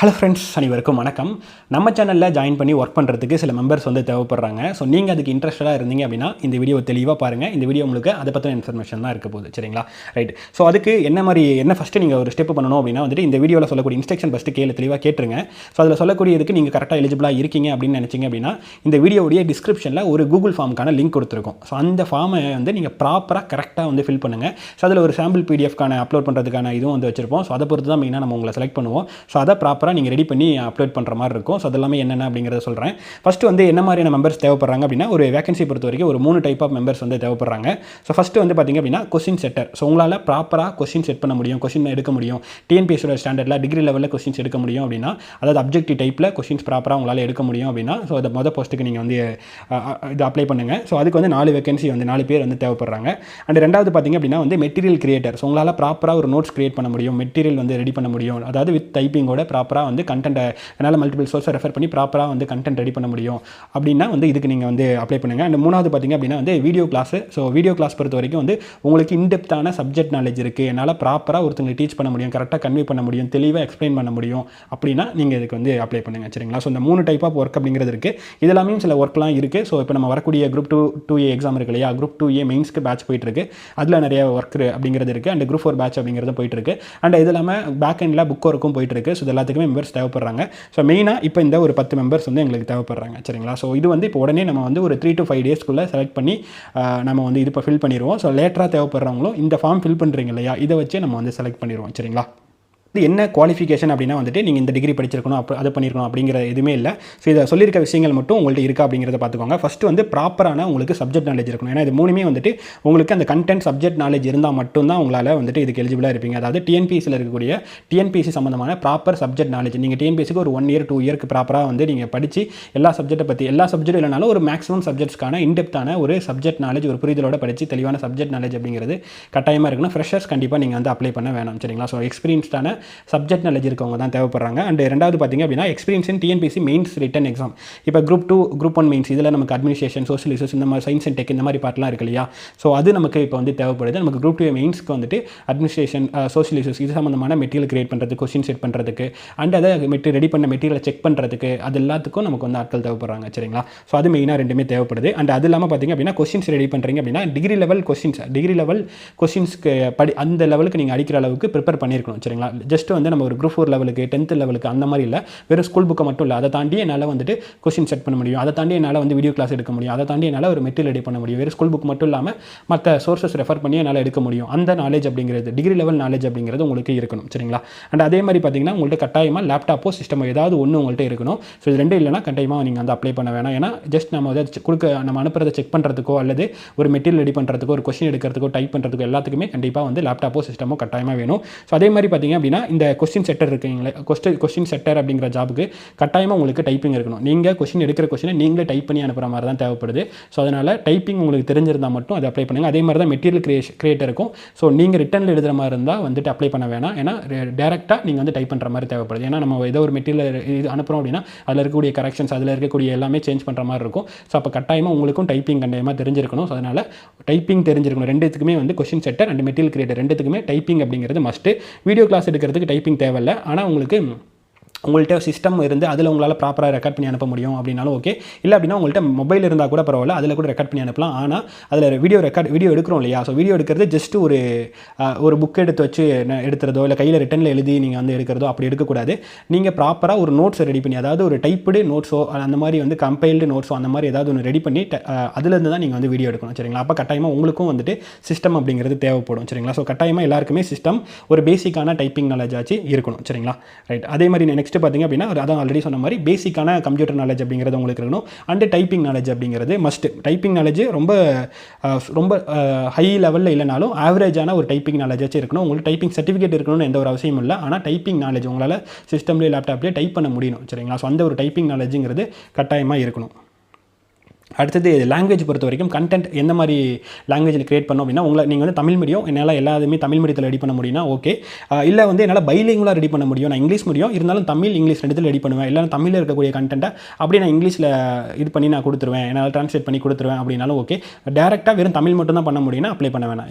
Hello friends அனைவருக்கும் வணக்கம். நம்ம சேனலில் ஜாயின் பண்ணி ஒர்க் பண்ணுறதுக்கு சில மெம்பர்ஸ் வந்து தேவைப்படுறாங்க. ஸோ நீங்கள் அதுக்கு இன்ட்ரெஸ்டடாக இருந்தீங்க அப்படின்னா இந்த வீடியோ தெளிவாக பாருங்கள் இந்த வீடியோ உங்களுக்கு அதை பற்றின இன்ஃபர்மேஷன் தான் இருக்க போகுது. சரிங்களா? ரைட் ஸோ அதுக்கு என்ன மாதிரி என்ன ஃபஸ்ட்டு நீங்கள் ஒரு ஸ்டெப் பண்ணணும் அப்படின்னா வந்துட்டு இந்த வீடியோவில் சொல்லக்கூடிய இன்ஸ்ட்ரக்ஷன் ஃபஸ்ட்டு கேள்வி தெளிவாக கேட்டுருங்க. ஸோ அதில் சொல்லக்கூடியதுக்கு நீங்கள் கரெக்டாக எலிஜிபிளாக இருக்கீங்க அப்படின்னு நினச்சிங்க அப்படின்னா இந்த வீடியோவுடைய டிஸ்கிரிப்ஷனில் ஒரு கூகுள் ஃபார்முக்கான லிங்க் கொடுத்துருக்கோம். ஸோ அந்த ஃபார்மை வந்து நீங்கள் ப்ராப்பராக கரெக்டாக வந்து ஃபில் பண்ணுங்கள் ஸோ அதில் ஒரு சாம்பிள் பிடிஎஃப்கான அப்லோட் பண்ணுறதுக்கான இதுவும் வந்து வச்சிருப்போம். ஸோ அதை பொறுத்து தான் மெயினாக நம்ம உங்களை செலக்ட் பண்ணுவோம். ஸோ அதை ப்ராப்பராக நீங்கள் ரெடி பண்ணி அப்லோட் பண்ணுற மாதிரி இருக்கும். ஸோ அதெல்லாமே என்னென்ன அப்படிங்கிறத சொல்கிறேன் ஃபஸ்ட்டு வந்து என்ன மாதிரியான மெம்பர்ஸ் தேவைப்படுறாங்க அப்படின்னா ஒரு வேகன்சி பொறுத்த வரைக்கும் ஒரு மூணு டைப் ஆஃப் மெம்பர்ஸ் வந்து தேவைப்படுறாங்க. ஸோ ஃபஸ்ட்டு வந்து பார்த்திங்க அப்படின்னா கொஸ்டின் செட்டர் ஸோ உங்களால் ப்ராப்பராக கொஸ்டின் செட் பண்ண முடியும் கொஸ்டின் எடுக்க முடியும். டிஎன்பிஎஸோட ஸ்டாண்டர்டில் டிகிரி லெவலில் கொஸ்டின்ஸ் எடுக்க முடியும் அப்படின்னா அதாவது அப்ஜெக்டிவ் டைப்பில் கொஸ்டின்ஸ் ப்ராப்பராக உங்களால் எடுக்க முடியும் அப்படின்னா ஸோ அதை மொதல் போஸ்ட்டுக்கு நீங்கள் வந்து இது அப்ளை பண்ணுங்கள் ஸோ அதுக்கு வந்து நாலு வேகன்சி வந்து நாலு பேர் வந்து தேவைப்படுறாங்க. அண்ட் ரெண்டாவது பார்த்திங்க அப்படின்னா வந்து மெட்டீரியல் கிரியேட்டர் ஸோ உங்களால் ப்ராப்பராக ஒரு நோட்ஸ் கிரியேட் பண்ண முடியும் மெட்டீரியல் வந்து ரெடி பண்ண முடியும். அதாவது வித் டைப்பிங்கோட ப்ராப்பராக வந்து கண்டென்ட்டை என்னால் மல்டிபிள் சோர்ஸை ரெஃபர் பண்ணி ப்ராப்பராக வந்து கண்டென்ட் ரெடி பண்ண முடியும். அப்படின்னா வந்து இதுக்கு நீங்கள் வந்து அப்ளை பண்ணுங்கள் அண்ட் மூணாவது பார்த்திங்க அப்படின்னா வந்து video class so video class பொறுத்த வரைக்கும் வந்து உங்களுக்கு இன்டெப்த்தான சப்ஜெக்ட் நாலேஜ் இருக்குது என்னால் ப்ராப்பராக ஒருத்தங்களுக்கு டீச் பண்ண முடியும் கரெக்டாக கன்வே பண்ண முடியும் தெளிவாக எக்ஸ்பிளைன் பண்ண முடியும். அப்படின்னா நீங்கள் இதுக்கு வந்து அப்ளை பண்ணுங்கள் சரிங்களா? ஸோ இந்த மூணு டைப் ஆஃப் ஒர்க் அப்படிங்கிறது இருக்குது இதெல்லாமே சில ஒர்க்லாம் இருக்குது ஸோ இப்போ நம்ம வரக்கூடிய group two two A exam இருக்கு இல்லையா? குரூப் டூ ஏ மெயின்ஸ்க்கு பேட்ச் போயிட்டுருக்கு அதில் நிறைய ஒர்க் அப்படிங்கிறது இருக்குது அண்ட் குரூப் ஃபோர் பேட்ச் அப்படிங்கிறது போயிட்டுருக்கு அண்ட் இது இல்லாமல் பேக் எண்டில் புக் ஒர்க்கும் போயிட்டுருக்கு ஸோ இது எல்லாத்துக்குமே மெம்பர்ஸ் தேவைப்படுறாங்க. ஸோ மெயினாக இப்போ இந்த ஒரு பத்து மெம்பர்ஸ் வந்து எங்களுக்கு தேவைப்படுறாங்க. சரிங்களா? ஸோ இது வந்து இப்போ உடனே நம்ம வந்து ஒரு த்ரீ டு ஃபைவ் டேஸ்க்குள்ளே செலக்ட் பண்ணி நம்ம வந்து இது இப்போ ஃபில் பண்ணிடுவோம். ஸோ லேட்டராக தேவைப்படுறவங்களும் இந்த ஃபார்ம் ஃபில் பண்ணுறீங்க இல்லையா? இதை வச்சு நம்ம வந்து செலக்ட் பண்ணிடுவோம். சரிங்களா? இது என்ன குவாலிஃபிகேஷன் அப்படின்னா வந்துட்டு நீங்கள் இந்த டிகிரி படிச்சிருக்கணும் அப்போ அதை பண்ணியிருக்கணும் அப்படிங்கிற எதுவுமே இல்லை. ஸோ இதை சொல்லியிருக்க விஷயங்கள் மட்டும் உங்கள்கிட்ட இருக்கா அப்படிங்கிறத பார்த்துக்கோங்க. ஃபஸ்ட்டு வந்து ப்ராப்பரான உங்களுக்கு சப்ஜெக்ட் நாலேஜ் இருக்கணும். ஏன்னா இது மூணுமே வந்துட்டு உங்களுக்கு அந்த கண்டென்ட் சப்ஜெக்ட் நாலேஜ் இருந்தால் மட்டும்தான் உங்களால் வந்துட்டு இதுக்கு எலிஜிபிளாக இருப்பீங்க. அதாவது டிஎன்பிஎஸ்சியில் இருக்கக்கூடிய டிஎன்பிஎஸ்சி சம்மந்தமான ப்ராப்பர் சப்ஜெக்ட் நாலேஜ் நீங்கள் டிஎன்பிஎஸ்சிக்கு ஒரு ஒன் இயர் டூ இயர்க்கு ப்ராப்பராக வந்து நீங்கள் படித்து எல்லா சப்ஜெக்ட்டை பற்றி எல்லா சப்ஜெக்ட் இல்லைனாலும் ஒரு மேக்ஸிமம் சப்ஜெக்ட்ஸ்க்கான இன்டெப்த்தான ஒரு சப்ஜெக்ட் நாலேஜ் ஒரு புரிதலோட படித்து தெளிவான சப்ஜெக்ட் நாலேஜ் அப்படிங்கிறது கட்டாயமாக இருக்கணும். ஃப்ரெஷர்ஸ் கண்டிப்பாக நீங்கள் வந்து அப்ளை பண்ண வேணாம். சரிங்களா? ஸோ எக்ஸ்பீரியன்ஸ்டான சப்ஜெக்ட் நாலேஜ் இருக்கவங்க தான் தேவைப்படுறாங்க. அண்ட் ரெண்டாவது பார்த்திங்க அப்படின்னா experience in TNPSC mains written exam இப்போ group two group one mains இதில் நமக்கு அட்மினிஸ்ட்ரேஷன் சோஷியல் ரிசர்ச் இந்த மாதிரி சயின்ஸ் அண்ட் டெக் இந்த மாதிரி பார்ட்லாம் இருக்கு இல்லையா? ஸோ அது நமக்கு இப்போ வந்து தேவைப்படுது. நமக்கு குரூப் டூ மெயின்ஸ்க்கு வந்துட்டு அட்மினிஸ்ட்ரேஷன் சோஷியல் ரிசர்ச் இது சம்மந்தமான மெட்டீரியல் கிரியேட் பண்ணுறது கொஸ்டின் செட் பண்ணுறதுக்கு அண்ட் அதை மெட்டி ரெடி பண்ண மெட்டீரியலை செக் பண்ணுறதுக்கு அது எல்லாத்துக்கும் நமக்கு வந்து ஆட்கள் தேவைப்படுறாங்க சரிங்களா? ஸோ அது மெயினாக ரெண்டுமே தேவைப்படுது. அண்ட் அது இல்லாமல் பார்த்தீங்க அப்படின்னா கொஸ்டின்ஸ் ரெடி பண்ணுறீங்க அப்படின்னா degree level questions degree level கொஸ்டின்ஸ்க்கு படி அந்த லெவலுக்கு நீங்கள் அடிக்கிற அளவுக்கு ப்ரிப்பேர் பண்ணியிருக்கணும் சரிங்களா? ஜஸ்ட் வந்து நம்ம ஒரு குரூப் ஃபோர் லெவலுக்கு டென்த் லெவலுக்கு அந்த மாதிரி இல்லை. வெறும் ஸ்கூல் புக்கை மட்டும் இல்லை. அதை தாண்டி என்னால் வந்துட்டு கொஸ்டின் செட் பண்ண முடியும். அதை தாண்டி என்னால் வந்து வீடியோ கிளாஸ் எடுக்க முடியும். அதை தாண்டி என்னால் ஒரு மெட்டீரியல் ரெடி பண்ண முடியும். வெறும் ஸ்கூல் புக் மட்டும் இல்லாமல் மற்ற சோர்சஸ் ரெஃபர் பண்ணி என்னால் எடுக்க முடியும். அந்த நாலேஜ் அப்படிங்கிறது டிகிரி லெவல் நாலேஜ் அப்படிங்கிறது உங்களுக்கு இருக்கணும். சரிங்களா? அண்ட் அதே மாதிரி பார்த்தீங்கன்னா உங்கள்கிட்ட கட்டாயமாக லேப்டாப்போ சிஸ்டமோ ஏதாவது ஒன்று உங்கள்கிட்ட இருக்கணும். ஸோ இது ரெண்டும் இல்லைனா கட்டாயமாக நீங்கள் வந்து அப்ளை பண்ண வேணாம். ஏன்னா ஜஸ்ட் நம்ம வந்து கொடுக்க நம்ம அனுப்புறதை செக் பண்ணுறதுக்கோ அல்லது ஒரு மெட்டீரியல் ரெடி பண்ணுறதுக்கோ ஒரு கொஸ்டின் எடுக்கிறதுக்கோ டைப் பண்ணுறதுக்கோ எல்லாத்துக்குமே கண்டிப்பாக வந்து லேப்டாப்போ சிஸ்டமோ கட்டாயமாக வேணும். ஸோ அதே மாதிரி பார்த்தீங்க அப்படின்னா இந்த கொஸ்டின் செட்டர் இருக்கீங்களே கொஸ்டின் கொஸ்டின் செட்டர் அப்படிங்கிற ஜாபுக்கு கட்டாயமாக உங்களுக்கு டைப்பிங் இருக்கணும். நீங்கள் கொஸ்டின் எடுக்கிற கொஸ்டினை நீங்களே டைப் பண்ணி அனுப்புகிற மாதிரி தான் தேவைப்படுது. ஸோ அதனால் டைப்பிங் உங்களுக்கு தெரிஞ்சிருந்தால் மட்டும் அதை அப்ளை பண்ணுங்கள் அதே மாதிரி தான் மெட்டீரியல் கிரியேஷ் இருக்கும் ஸோ நீங்கள் ரிட்டனில் எழுதுகிற மாதிரி இருந்தால் வந்துட்டு அப்ளை பண்ண வேணாம். ஏன்னா டேரெக்டாக நீங்கள் வந்து டைப் பண்ணுற மாதிரி தேவைப்படுது. ஏன்னா நம்ம ஏதோ ஒரு மெட்டீரியல் இது அனுப்புகிறோம் அப்படின்னா அதில் இருக்கக்கூடிய கரெக்ஷன்ஸ் அதில் இருக்கக்கூடிய எல்லாமே சேஞ்ச் பண்ணுற மாதிரி இருக்கும். ஸோ அப்போ கட்டாயமாக உங்களுக்கும் டைப்பிங் கண்டிப்பாக தெரிஞ்சிருக்கணும். ஸோ அதனால் டைப்பிங் தெரிஞ்சிருக்கணும். ரெண்டுத்துக்குமே வந்து question setter and material creator ரெண்டுத்துக்குமே டைப்பிங் அப்படிங்கிறது மஸ்ட்டு வீடியோ கிளாஸ் எடுக்கிற எடுக்கிறதுக்கு டைப்பிங் தேவையில்லை. ஆனால் உங்களுக்கு உங்கள்கிட்ட சிஸ்டம் இருந்து அதில் உங்களால் ப்ராப்பராக ரெக்கார்ட் பண்ணி அனுப்ப முடியும் அப்படின்னாலும் ஓகே இல்லை அப்படின்னா உங்கள்கிட்ட மொபைல் இருந்தால் கூட பரவாயில்ல அதில் கூட ரெக்கார்ட் பண்ணி அனுப்பலாம். ஆனால் அதில் வீடியோ ரெக்கார்ட் வீடியோ எடுக்கிறோம் இல்லையா? ஸோ வீடியோ எடுக்கிறது ஜஸ்ட் ஒரு ஒரு புக் எடுத்து வச்சு எடுக்கிறதோ எடுத்துறதோ இல்லை கையில் ரிட்டனில் எழுதி நீங்கள் வந்து எடுக்கிறதோ அப்படி எடுக்கக்கூடாது. நீங்கள் ப்ராப்பராக ஒரு நோட்ஸ் ரெடி பண்ணி அதாவது ஒரு டைப்டு நோட்ஸோ அந்த மாதிரி வந்து கம்பைல்டு நோட்ஸோ அந்த மாதிரி ஏதாவது ஒன்று ரெடி பண்ணி ட- அதுலேருந்து தான் நீங்கள் வந்து வீடியோ எடுக்கணும் சரிங்களா? அப்போ கட்டாயமாக உங்களுக்கும் வந்துட்டு சிஸ்டம் அப்படிங்கிறது தேவைப்படும் சரிங்களா? ஸோ கட்டாயமாக எல்லாருக்குமே சிஸ்டம் ஒரு பேசிக்கான டைப்பிங் நாலேஜ் ஆச்சு இருக்கணும் சரிங்களா? ரைட் அதே மாதிரி நெக்ஸ்ட் பார்த்தீங்க அப்படின்னா அதான் ஆல்ரெடி சொன்ன மாதிரி பேசிக்கான கம்ப்யூட்டர் நாலேஜ் அப்படிங்கிறது உங்களுக்கு இருக்கணும். அண்டு டைப்பிங் நாலேஜ் அப்படிங்கிறது மஸ்ட் டைப்பிங் நாலேஜ் ரொம்ப ரொம்ப ஹை லெவலில் இல்லைனாலும் ஆவரேஜான ஒரு டைப்பிங் நாலேஜ் வச்சு இருக்கணும். உங்களுக்கு டைப்பிங் சர்டிஃபிகேட் இருக்கணும்னு எந்த ஒரு அவசியமும் இல்லை. ஆனால் டைப்பிங் நாலேஜ் உங்களால் சிஸ்டம்லேயே லேப்டாப்லேயே டைப் பண்ண முடியணும். சரிங்களா? ஸோ அந்த ஒரு டைப்பிங் நாலேஜுங்கிறது கட்டாயமாக இருக்கணும். அடுத்தது லாங்குவேஜ் பொறுத்த வரைக்கும் கண்டென்ட் எந்த மாதிரி லாங்குவேஜில் க்ரியேட் பண்ணோம் அப்படின்னா உங்களை நீங்கள் வந்து தமிழ் மீடியம் என்னால் எல்லாத்துமே தமிழ் மீடியத்தில் ரெடி பண்ண முடியும்னா ஓகே இல்லை வந்து என்னால் பைலிங்குலாக ரெடி பண்ண முடியும் நான் இங்கிலீஷ் முடியும் இருந்தாலும் தமிழ் இங்கிலீஷ் ரெண்டுத்தில் ரெடி பண்ணுவேன். இல்லை தமிழில் இருக்கக்கூடிய கண்டென்ட்டை அப்படி நான் இங்கிலீஷில் இது பண்ணி நான் கொடுத்துருவேன். என்னால் ட்ரான்ஸ்லேட் பண்ணி கொடுத்துருவேன் அப்படின்னாலும் ஓகே டேரெக்டாக வெறும் தமிழ் மட்டும் தான் பண்ண முடியும்னா அப்ளை பண்ண வேணாம்.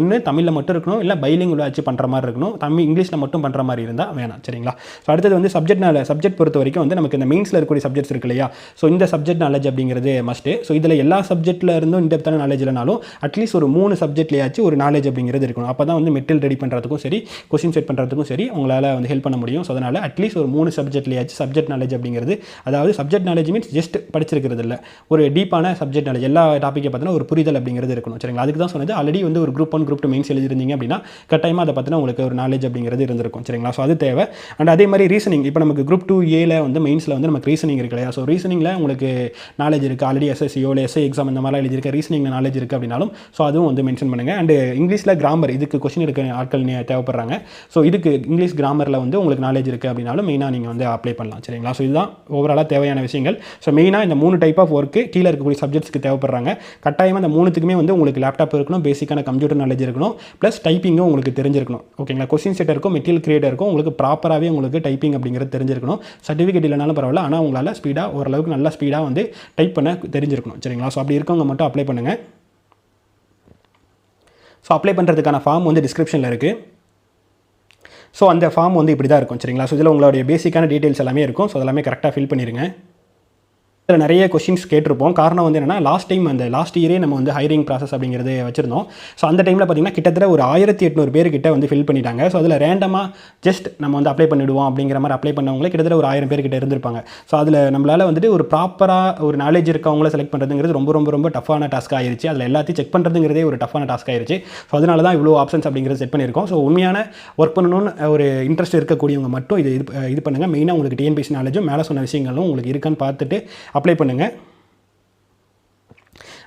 ஒன்று தமிழில் மட்டும் இருக்கணும் இல்லை பைலிங் வச்சு பண்ணுற மாதிரி இருக்கணும் தமிழ் இங்கிலீஷில் மட்டும் பண்ணுற மாதிரி இருந்தால் வேணாம் சரிங்களா? ஸோ அடுத்தது வந்து சப்ஜெக்ட்னால சப்ஜெக்ட் பொறுத்த வரைக்கும் வந்து நமக்கு இந்த மெயின்ஸில் இருக்கக்கூடிய சப்ஜெக்ட்ஸ் இருக்கு இல்லையா? ஸோ இந்த சப்ஜெக்ட் நாலேஜ் அப்படிங்கிறது மஸ்ட்டு ஸோ இதில் எல்லா சப்ஜெக்ட்டில் இருந்தும் இன்டெப்த்தான நாலேஜ் இல்லைனாலும் அட்லீஸ்ட் ஒரு மூணு சப்ஜெக்ட்லையாச்சும் ஒரு நாலேஜ் அப்படிங்கிறது இருக்கணும். அப்போ தான் வந்து மெட்டீரியல் ரெடி பண்ணுறதுக்கும் சரி கொஸ்டின் செட் பண்ணுறதுக்கும் சரி உங்களால் வந்து ஹெல்ப் பண்ண முடியும். ஸோ அதனால் அட்லீஸ்ட் ஒரு மூணு சப்ஜெக்ட்லையாச்சும் சப்ஜெக்ட் நாலேஜ் அப்படிங்கிறது. அதாவது சப்ஜெக்ட் நாலேஜ் மீன்ஸ் ஜஸ்ட் படிச்சிருக்கிறது இல்லை. ஒரு டீப்பான சப்ஜெக்ட் நாலேஜ் எல்லா டாப்பிக்கை பார்த்தீங்கன்னா ஒரு புரிதல் அப்படிங்கிறது இருக்கணும். சரிங்களா? அதுக்கு தான் சொன்னது. ஆல்ரெடி வந்து ஒரு group one group two mains எழுதிருந்தீங்க அப்படின்னா கட்டாயமாக அதை பற்றின உங்களுக்கு ஒரு நாலேஜ் அப்படிங்கிறது இருந்திருக்கும். சரிங்களா? ஸோ அது தேவை. அண்ட் அதே மாதிரி ரீசனிங் இப்போ நமக்கு குரூப் டூ ஏல வந்து மெயின்ஸில் வந்து நமக்கு ரீசனிங் இருக்கு இல்லையா? ஸோ ரீசனிங்கில் உங்களுக்கு நாலேஜ் இருக்குது ஆல்ரெடி எஸ்எஸ்சியோ இல்லை எஸ்ஐ எக்ஸாம் இந்த மாதிரிலாம் எழுதியிருக்க ரீசனிங்கில் நாலேஜ் இருக்குது அப்படின்னாலும் ஸோ அதுவும் வந்து மென்ஷன் பண்ணுங்கள் அண்டு இங்கிலீஷில் கிராமர் இதுக்கு கொஷின் இருக்க ஆட்கள் தேவைப்படுறாங்க. ஸோ இதுக்கு இங்கிலீஷ் கிராமரில் வந்து உங்களுக்கு நாலேஜ் இருக்குது அப்படின்னாலும் மெயினாக நீங்கள் வந்து அப்ளை பண்ணலாம். சரிங்களா? ஸோ இதுதான் ஓவராலாக தேவையான விஷயங்கள். ஸோ மெயினாக இந்த மூணு டைப் ஆஃப் ஒர்க்கு கீழே இருக்கக்கூடிய சப்ஜெக்ட்ஸ்க்கு தேவைப்படுறாங்க. கட்டாயமாக இந்த மூணுத்துக்குமே வந்து உங்களுக்கு லேப்டாப் இருக்கணும் பேசிக்கான கம்ப்யூட்டர் நாலேஜ் இருக்கணும் ப்ளஸ் டைப்பிங்கும் உங்களுக்கு தெரிஞ்சிருக்கணும். ஓகேங்களா கொஸ்டின் செட்டருக்கும் மெட்டீரியல் கிரியேட்டருக்கும் உங்களுக்கு ப்ராப்பராகவே உங்களுக்கு டைப்பிங் அப்படிங்கிறது தெரிஞ்சிருக்கணும். சர்டிஃபிகேட் இல்லைனாலும் பரவாயில்ல ஆனால் உங்களால் ஸ்பீடாக ஓரளவுக்கு நல்லா ஸ்பீடாக வந்து டைப் பண்ண தெரிஞ்சிருக்கணும். சரிங்களா? ஸோ அப்படி இருக்கவங்க மட்டும் அப்ளை பண்ணுங்கள் ஸோ அப்ளை பண்ணுறதுக்கான ஃபார்ம் வந்து டிஸ்கிரிப்ஷனில் இருக்குது ஸோ அந்த ஃபார்ம் வந்து இப்படி தான் இருக்கும். சரிங்களா? ஸோ இதில் உங்களுடைய பேசிக்கான டீட்டெயில்ஸ் எல்லாமே இருக்கும். ஸோ அதெல்லாமே கரெக்டாக ஃபில் பண்ணிடுங்க இதில் நிறைய கொஷின்ஸ் கேட்டிருப்போம். காரணம் வந்து என்னென்னா லாஸ்ட் டைம் அந்த லாஸ்ட் இயரே நம்ம வந்து ஹைரிங் ப்ராசஸ் அப்படிங்கிறது வச்சிருந்தோம். ஸோ அந்த டைமில் பார்த்தீங்கன்னா கிட்டத்தட்ட ஒரு ஆயிரத்தி எட்நூறு பேர்கிட்ட வந்து ஃபில் பண்ணிட்டாங்க. ஸோ அதில் ரேண்டமாக ஜஸ்ட் நம்ம வந்து அப்ளை பண்ணிவிடுவோம் அப்படிங்கிற மாதிரி அப்ளை பண்ணவங்களே கிட்டத்தட்ட ஒரு ஆயிரம் பேர்கிட்ட இருந்திருப்பாங்க. ஸோ அதில் நம்மளால் வந்துட்டு ஒரு ப்ராப்பராக ஒரு நாலேஜ் இருக்கவங்கள செலக்ட் பண்ணுறதுங்கிறது ரொம்ப ரொம்ப ரொம்ப டஃப்பான டாஸ்க் ஆயிருச்சு. அதில் எல்லாத்தையும் செக் பண்ணுறதுங்கிறதே ஒரு டஃப்பான டாஸ்க் ஆயிருச்சு. ஸோ அதனால தான் இவ்வளோ ஆப்ஷன்ஸ் அப்படிங்கிறது செட் பண்ணியிருக்கோம். ஸோ உண்மையான ஒர்க் பண்ணணும்னு ஒரு இன்ட்ரெஸ்ட் இருக்கக்கூடியவங்க மட்டும் இது இது இது பண்ணுங்கள் மெயினாக உங்களுக்கு டிஎன்பிசி நாலேஜும் மேலே சொன்ன விஷயங்களும் உங்களுக்கு இருக்கான்னு பார்த்துட்டு அப்ளை பண்ணுங்கள்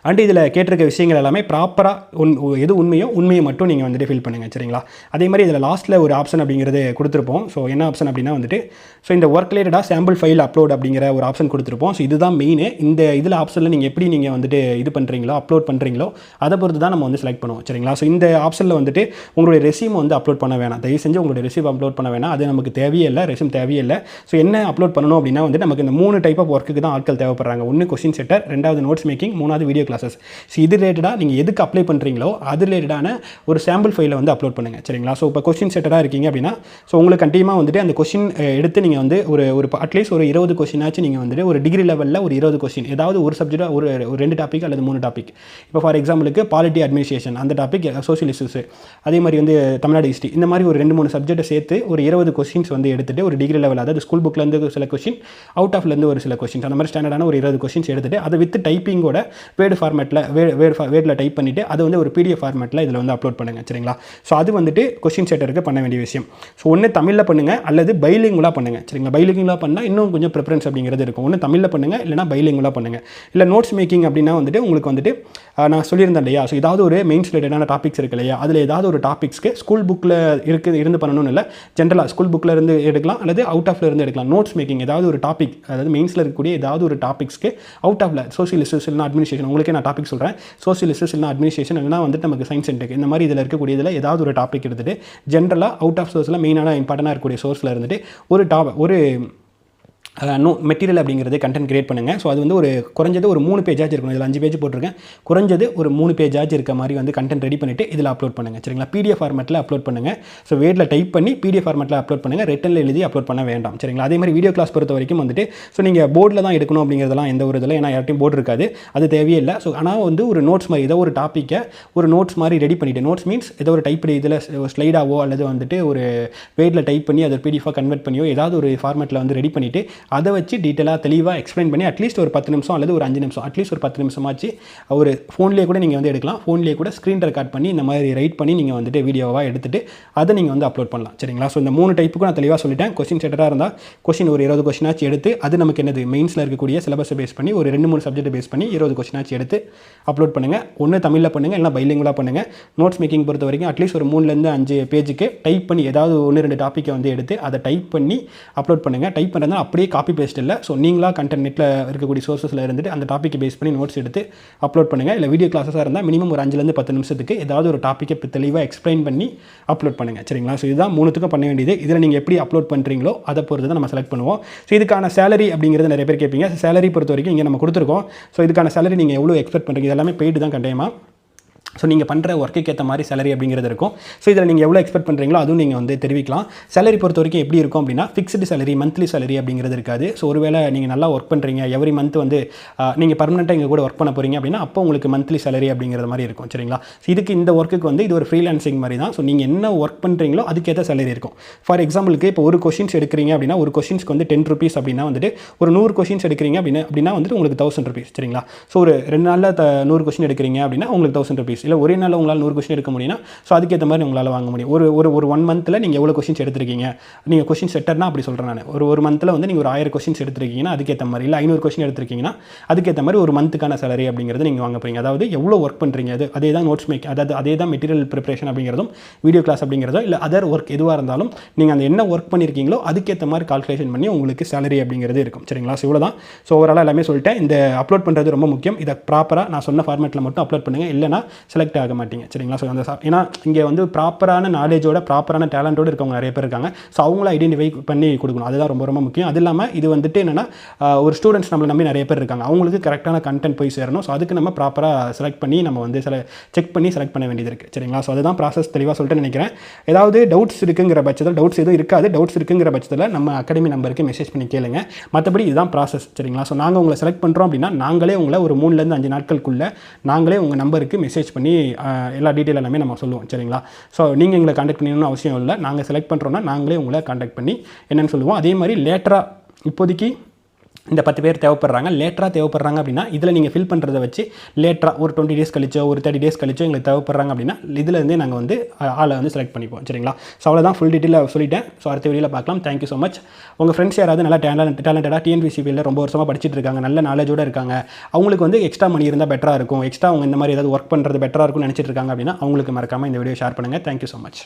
அண்ட் இதில் கேட்டிருக்க விஷயங்கள் எல்லாமே ப்ராப்பராக உன் எது உண்மையோ உண்மையை மட்டும் நீங்கள் வந்துட்டு ஃபில் பண்ணுங்கள் சரிங்களா? அதே மாதிரி இதில் லாஸ்ட்டில் ஒரு ஆப்ஷன் அப்படிங்கிறது கொடுத்துருப்போம். ஸோ என்ன ஆப்ஷன் அப்படின்னா வந்துட்டு ஸோ இந்த ஒர்க் ரிலேட்டடாக சாம்பிள் ஃபைல் அப்லோட் அப்படிங்கிற ஒரு ஆப்ஷன் கொடுத்துருப்போம். ஸோ இதுதான் மெயின் இந்த இதில் ஆப்ஷனில் நீங்கள் எப்படி நீங்கள் வந்துட்டு இது பண்ணுறீங்களோ அப்லோட் பண்ணுறீங்களோ அதை பொறுத்து தான் நம்ம வந்து செலக்ட் பண்ணுவோம் சரிங்களா? ஸோ இந்த ஆப்ஷனில் வந்துட்டு உங்களுடைய ரெசியூம் வந்து அப்லோட் பண்ண வேணாம். தயவு செஞ்சு உங்களுடைய ரெசியூம் அப்லோட் பண்ண வேணாம். அது நமக்கு தேவையே இல்லை ரெசியூம் தேவையே இல்லை ஸோ என்ன அப்லோட் பண்ணணும் அப்படின்னா வந்து நமக்கு இந்த மூணு டைப் ஆஃப் ஒர்க்குக்கு தான் ஆட்கள் தேவைப்படுறாங்க. ஒன்று கொஸ்டின் செட்டர் ரெண்டாவது நோட்ஸ் மேக்கிங் மூணாவது வீடியோ கிளாஸஸ் ஸோ இது ரிலேட்டடாக நீங்கள் எதுக்கு அப்ளை பண்ணுறீங்களோ அது ரிலேட்டடான ஒரு சாம்பிள் ஃபைலை வந்து அப்லோட் பண்ணுங்கள் சரிங்களா? ஸோ இப்போ கொஸ்டின் செட்டராக இருக்கீங்க அப்படின்னா ஸோ உங்களுக்கு கண்டிப்பாக வந்துட்டு அந்த கொஸ்டின் எடுத்து நீங்கள் வந்து ஒரு ஒரு அட்லீஸ்ட் ஒரு இருபது கொஸ்டினாச்சும் நீங்கள் வந்துட்டு ஒரு டிகிரி லெவலில் ஒரு இருபது கொஸ்டின் ஏதாவது ஒரு சப்ஜெக்டாக ஒரு ஒரு ரெண்டு டாபிக் அல்லது மூணு டாபிக் இப்போ ஃபார் எக்ஸாம்பிளுக்கு பாலிட்டி அட்மினிஸ்ட்ரேஷன் அந்த டாபிக் சோஷியல் இஷ்யூஸ் அதே மாதிரி வந்து தமிழ்நாடு ஹிஸ்ட்ரி இந்த மாதிரி ஒரு ரெண்டு மூணு சப்ஜெக்ட்டை சேர்த்து ஒரு இருபது கொஸ்டின்ஸ் வந்து எடுத்துட்டு ஒரு டிகிரி லெவல் அதாவது ஸ்கூல் புக்லேருந்து சில கொஸ்டின் அவுட் ஆஃப்லேருந்து ஒரு சில கொஸ்டின்ஸ் அந்த மாதிரி ஸ்டாண்டர்டான ஒரு இருபது கொஸ்டின்ஸ் எடுத்துட்டு அதை வித் டைப்பிங்கோட வேர்டு ஃபார்மேட்டில் வேர்டு வேர்டில் டைப் பண்ணிவிட்டு அதை வந்து ஒரு பிடிஎஃப் ஃபார்மேட்டில் இதில் வந்து அப்லோட் பண்ணுங்கள் சரிங்களா? ஸோ அது வந்துட்டு கொஸ்டின் செட்டருக்கு பண்ண வேண்டிய விஷயம். ஸோ ஒன்று தமிழில் பண்ணுங்கள் அல்லது பைலிங்குலாக பண்ணுங்கள் சரிங்களா? பைலிங்குலாக பண்ணால் இன்னும் கொஞ்சம் ப்ரிஃபரன்ஸ் அப்படிங்கிறது இருக்கும். ஒன்று தமிழில் பண்ணுங்கள் இல்லைனா பைலிங்குலாக பண்ணுங்கள் இல்லை நோட்ஸ் மேக்கிங் அப்படின்னா வந்துட்டு உங்களுக்கு வந்துட்டு நான் சொல்லியிருந்தேன் இல்லையா? ஸோ ஏதாவது ஒரு மெயின்ஸ் ரிலேட்டடான டாபிக்ஸ் இருக்கு இல்லையா? அதில் ஏதாவது ஒரு டாபிக்ஸ்க்கு ஸ்கூல் புக்கில் இருக்கு இருந்து பண்ணணும்னு இல்லை ஜென்ரலாக ஸ்கூல் புக்கில் இருந்து எடுக்கலாம் அல்லது அவுட் ஆஃப்ல இருந்து எடுக்கலாம். நோட்ஸ் மேக்கிங் ஏதாவது ஒரு டாபிக் அதாவது மெயின்ஸில் இருக்கக்கூடிய ஏதாவது ஒரு டாபிக்ஸ்க்கு அவுட் ஆஃப்ல சோஷியல் இஷ்யூஸ் அட்மினிஸ்ட்ரேஷன் உங்களுக்கு நான் டாபிக் சொல்கிறேன் சோசியலிஸ்ட் இஷ்யூஸ் இல்லைனா அட்மினிஸ்ட்ரேஷன் இல்லைனா வந்துட்டு நமக்கு சயின்ஸ் சென்டருக்கு இந்த மாதிரி இதில் இருக்கக்கூடியதில் ஏதாவது ஒரு டாபிக் எடுத்துகிட்டு ஜென்ரலாக அவுட் ஆஃப் சோர்ஸில் மெயினான இம்பார்ட்டண்டாக இருக்கக்கூடிய சோர்ஸில் இருந்துட்டு ஒரு டாப் ஒரு நோ மெட்டீரியல் அப்படிங்கிறது கண்டென்ட் கிரியேட் பண்ணுங்கள் ஸோ அது வந்து ஒரு குறைஞ்சது ஒரு மூணு பேஜாச்சும் இருக்கணும். இதில் அஞ்சு பேஜ் போட்டிருக்கேன். குறைஞ்சது ஒரு மூணு பேஜாச்சும் இருக்க மாதிரி வந்து கண்டென்ட் ரெடி பண்ணிவிட்டு இதில் அப்லோட் பண்ணுங்கள் சரிங்களா? பிடிஎஃப் ஃபார்மெட்டில் அப்லோட் பண்ணுங்கள் ஸோ வேர்டில் டைப் பண்ணி பிடிஎஃப் ஃபார்மெட்டில் அப்லோட் பண்ணுங்கள் ரிட்டனில் எழுதி அப்லோட் பண்ண வேண்டாம். சரிங்களா? அதே மாதிரி வீடியோ கிளாஸ் பொறுத்த வரைக்கும் வந்துட்டு ஸோ நீங்கள் போர்டில் தான் எடுக்கணும் அப்படிங்கிறதெல்லாம் எந்த ஒரு இதில் ஏன்னா யார்ட்டையும் போர்டு இருக்காது. அது தேவையில்லை. ஸோ ஆனால் வந்து ஒரு நோட்ஸ் மாதிரி ஏதோ ஒரு டாப்பிக்கை ஒரு நோட்ஸ் மாதிரி ரெடி பண்ணிவிட்டு நோட்ஸ் மீன்ஸ் ஏதோ ஒரு டைப் இதில் ஸ்லைடாவோ அல்லது வந்துட்டு ஒரு வேர்டில் டைப் பண்ணி அதை பிடிஎஃபாக கன்வெர்ட் பண்ணியோ ஏதாவது ஒரு ஃபார்மெட்டில் வந்து ரெடி பண்ணிவிட்டு அதை வச்சு டீட்டெயிலாக தெளிவாக எக்ஸ்பிளைன் பண்ணி அட்லீஸ்ட் ஒரு பத்து நிமிஷம் அல்லது ஒரு அஞ்சு நிமிஷம் அட்லீஸ்ட் ஒரு பத்து நிமிஷமாச்சு ஒரு ஃபோன்லேயே கூட நீங்கள் வந்து எடுக்கலாம். ஃபோன்லேயே கூட ஸ்க்ரீன் ரெக்கார்ட் பண்ணி இந்த மாதிரி ரைட் பண்ணி நீங்கள் வந்துட்டு வீடியோவாக எடுத்துகிட்டு அதை நீங்கள் வந்து அப்லோட் பண்ணலாம். சரிங்களா? ஸோ இந்த மூணு டைப்புக்கும் நான் தெளிவாக சொல்லிட்டேன். கொஸ்டின் செட்டராக இருந்தால் கொஸ்டின் ஒரு இருபது கொஸ்டினாச்சு எடுத்து அது நமக்கு என்னது? மெயின்ஸில் இருக்கக்கூடிய சிலபஸை பேஸ் பண்ணி ஒரு ரெண்டு மூணு சப்ஜெக்ட் பேஸ் பண்ணி இருபது கொஸ்டினாச்சு எடுத்து அப்லோட் பண்ணுங்கள் ஒன்று தமிழில் பண்ணுங்கள் இல்லைனா பைலிங்குலாக பண்ணுங்கள் நோட்ஸ் மேக்கிங் பொறுத்த வரைக்கும் அட்லீஸ்ட் ஒரு மூணுலேருந்து அஞ்சு பேஜுக்கு டைப் பண்ணி ஏதாவது ஒன்று ரெண்டு டாப்பிக்கை வந்து எடுத்து அதை டைப் பண்ணி அப்லோட் பண்ணுங்கள் டைப் பண்ணுறதுனா அப்படியே காப்பி பேஸ்ட் இல்லை. ஸோ நீங்களாக கண்டென்ட் நெட்டில் இருக்கக்கூடிய சோர்ஸஸில் இருந்துட்டு அந்த டாப்பிக்கை பேஸ் பண்ணி நோட்ஸ் எடுத்து அப்லோட் பண்ணுங்கள் இல்லை வீடியோ கிளாஸஸாக இருந்தால் மினிமம் ஒரு அஞ்சுலேருந்து பத்து நிமிஷத்துக்கு ஏதாவது ஒரு டாப்பிக்கை இப்போ தெளிவாக எக்ஸ்பிளைன் பண்ணி அப்லோட் பண்ணுங்கள் சரிங்களா? ஸோ இதுதான் மூணுத்துக்கும் பண்ண வேண்டியது. இதில் நீங்கள் எப்படி அப்லோட் பண்ணுறீங்களோ அதை பொறுத்து தான் நம்ம செலக்ட் பண்ணுவோம். ஸோ இதுக்கான சேலரி அப்படிங்கிறது நிறைய பேர் கேட்பீங்க. சேலரி பொறுத்த வரைக்கும் இங்கே நம்ம கொடுத்துருக்கோம். ஸோ இதுக்கான சேலரி நீங்கள் எவ்வளோ எக்ஸ்பெக்ட் பண்ணுறீங்க இது எல்லாமே பெய்டு தான் கண்டிப்பாக ஸோ நீங்கள் பண்ணுற ஒர்க்குக்கு ஏற்ற மாதிரி சேலரி அப்படிங்கிறது இருக்கும். ஸோ இதில் நீங்கள் எவ்வளோ எக்ஸ்பெக்ட் பண்ணுறீங்களோ அதுவும் நீங்கள் வந்து தெரிவிக்கலாம். சேலரி பொறுத்த வரைக்கும் எப்படி இருக்கும் அப்படின்னா ஃபிக்ஸ்டு சேலரி மந்த்லி சேலரி அப்படிங்கிறது இருக்காது. ஸோ ஒருவேளை நீங்கள் நல்லா ஒர்க் பண்ணுறீங்க எவ்ரி மந்த் வந்து நீங்கள் பர்மனெண்ட்டாக இங்கே கூட ஒர்க் பண்ண போகிறீங்க அப்படின்னா அப்போ உங்களுக்கு மந்த்லி சேலரி அப்படிங்கிற மாதிரி இருக்கும் சரிங்களா? ஸோ இதுக்கு இந்த ஒர்க்குக்கு வந்து இது ஒரு ஃப்ரீலான்சிங் மாதிரி தான். ஸோ நீங்கள் என்ன ஒர்க் பண்ணுறீங்களோ அதுக்கேற்ற சேலரி இருக்கும். ஃபார் எக்ஸாம்பிளுக்கு இப்போ ஒரு கொஷின்ஸ் எடுக்கிறீங்க அப்படின்னா ஒரு கொஷின்ஸ்க்கு வந்து டென் ருபீஸ் அப்படின்னா வந்துட்டு ஒரு நூறு கொஷின்ஸ் எடுக்கிறீங்க அப்படின்னா அப்படின்னா வந்துட்டு உங்களுக்கு தௌசண்ட் ருபீஸ் சரிங்களா? ஸோ ஒரு ரெண்டு நாளில் த நூறு கொஷின் எடுக்கிறீங்க அப்படின்னா உங்களுக்கு தௌசண்ட் ருபீஸ் இல்லை ஒரே நாளில் உங்களால் நூறு கொஷின் எடுக்க முடியும்னா ஸோ அதுக்கேற்ற மாதிரி உங்களால் வாங்க முடியும். ஒரு ஒரு ஒரு ஒன் மந்தில் நீங்கள் எவ்வளோ கொஷின்ஸ் எடுத்திருக்கீங்க? நீங்கள் கொஷின் செட்டர்னா அப்படி சொல்கிறேன் நான். ஒரு ஒரு மந்தில் வந்து நீங்கள் ஒரு ஆயிரம் கொஷின்ஸ் எடுத்திருக்கீங்கன்னா அதுக்கேற்ற மாதிரி இல்லை ஐநூறு கொஷின் எடுத்திருக்கீங்கன்னா அதுக்கேற்ற மாதிரி ஒரு மந்த்துக்கான சேலரி அப்படிங்கிறது நீங்கள் வாங்க போகிறீங்க அதாவது எவ்வளோ ஒர்க் பண்ணுறீங்க அது அதே தான் நோட்ஸ் மேக் அதாவது அதே தான் மெட்டீரியல் ப்ரிப்பரேஷன் அப்படிங்கிறதும் வீடியோ கிளாஸ் அப்படிங்கிறதோ இல்லை அதர் ஒர்க் எதுவாக இருந்தாலும் நீங்கள் அந்த என்ன ஒர்க் பண்ணியிருக்கீங்களோ அதுக்கேற்ற மாதிரி கால்குலேஷன் பண்ணி உங்களுக்கு சேலரி அப்படிங்கிறது இருக்கும். சரிங்களா? ஸோ இவ்வளோ தான் ஸோ ஓவராலாக எல்லாமே சொல்லிட்டேன். இந்த அப்லோட் பண்ணுறது ரொம்ப முக்கியம். இதை ப்ராப்பராக நான் சொன்ன ஃபார்மேட்டில் மட்டும் அப்லோட் பண்ணுங்கள் இல்லைனா செலக்ட் ஆக மாட்டீங்க. சரிங்களா? ஸோ அந்த ஏன்னா இங்கே வந்து ப்ராப்பரான நாலேஜோட ப்ராப்பரான டேலண்ட்டோடு இருக்கவங்க நிறைய பேர் இருக்காங்க. ஸோ அவங்கள ஐடென்டிஃபை பண்ணி கொடுக்கணும். அதுதான் ரொம்ப ரொம்ப முக்கியம். அது இல்லாமல் இது வந்துட்டு என்னென்னா ஒரு ஸ்டூடெண்ட்ஸ் நம்மளை நம்பி நிறைய பேர் இருக்காங்க. அவங்களுக்கு கரெக்டான கண்டென்ட் போய் சேரணும். ஸோ அதுக்கு நம்ம ப்ராப்பராக செலக்ட் பண்ணி நம்ம வந்து சில செக் பண்ணி செலக்ட் பண்ண வேண்டியது இருக்குது சரிங்களா? ஸோ அதுதான் ப்ராசஸ் தெளிவாக சொல்லிட்டு நினைக்கிறேன். ஏதாவது டவுட்ஸ் இருக்குங்கிற பட்சத்தில் டவுட்ஸ் எதுவும் இருக்காது. டவுட்ஸ் இருக்குங்கிற பட்சத்தில் நம்ம அகாடமி நம்பருக்கு மெசேஜ் பண்ணி கேளுங்க. மற்றபடி இதுதான் ப்ராசஸ் சரிங்களா? ஸோ நாங்கள் உங்களை செலக்ட் பண்ணுறோம் அப்படின்னா நாங்களே உங்களை ஒரு மூணுலேருந்து அஞ்சு நாட்களுக்குள்ளே நாங்களே உங்கள் நம்பருக்கு மெசேஜ் பண்ணி பண்ணி எல்லா டீட்டெயில் எல்லாமே நம்ம சொல்லுவோம். சரிங்களா? ஸோ நீங்கள் எங்களை காண்டாக்ட் பண்ணணும்னு அவசியம் இல்லை. நாங்கள் செலக்ட் பண்ணுறோன்னா நாங்களே உங்களை காண்டாக்ட் பண்ணி என்னென்னு சொல்லுவோம். அதே மாதிரி லேட்டராக இப்போதைக்கு இந்த பத்து பேர் தேவைப்படுறாங்க. லேட்டராக தேவைப்படுறாங்க அப்படின்னா இதில் நீங்கள் ஃபில் பண்ணுறத வச்சு லேட்டராக ஒரு டுவெண்ட்டி டேஸ் கழிச்சோ ஒரு தேர்ட்டி டேஸ் கழிச்சோ எங்களுக்கு தேவைப்படுறாங்க அப்படின்னா இதுலேருந்தே நாங்கள் வந்து ஆளை வந்து செலக்ட் பண்ணிப்போம். சரிங்களா? ஸோ அவ்வளோதான் ஃபுல் டீட்டெயிலாக சொல்லிட்டேன். ஸோ அடுத்த வீடியோவில் பார்க்கலாம். தேங்க்யூ ஸோ மச் உங்கள் ஃப்ரெண்ட்ஸ் யாராவது நல்லா டேலண்ட் டேலண்டடாக டிஎன்பிசிபியில் ரொம்ப வருஷமாக படிச்சுட்டு இருக்காங்க நல்ல நாலேஜோடு இருக்காங்க அவங்களுக்கு வந்து எக்ஸ்ட்ரா மணி இருந்தால் பெட்டராக இருக்கும். எக்ஸ்ட்ரா அவங்க இந்த மாதிரி ஏதாவது ஒர்க் பண்ணுறது பெட்டராக இருக்கும்னு நினச்சிட்டு இருக்காங்க அப்படின்னா அவங்களுக்கு மறக்காமல் இந்த வீடியோ ஷேர் பண்ணுங்கள் தேங்க்யூ ஸோ மச்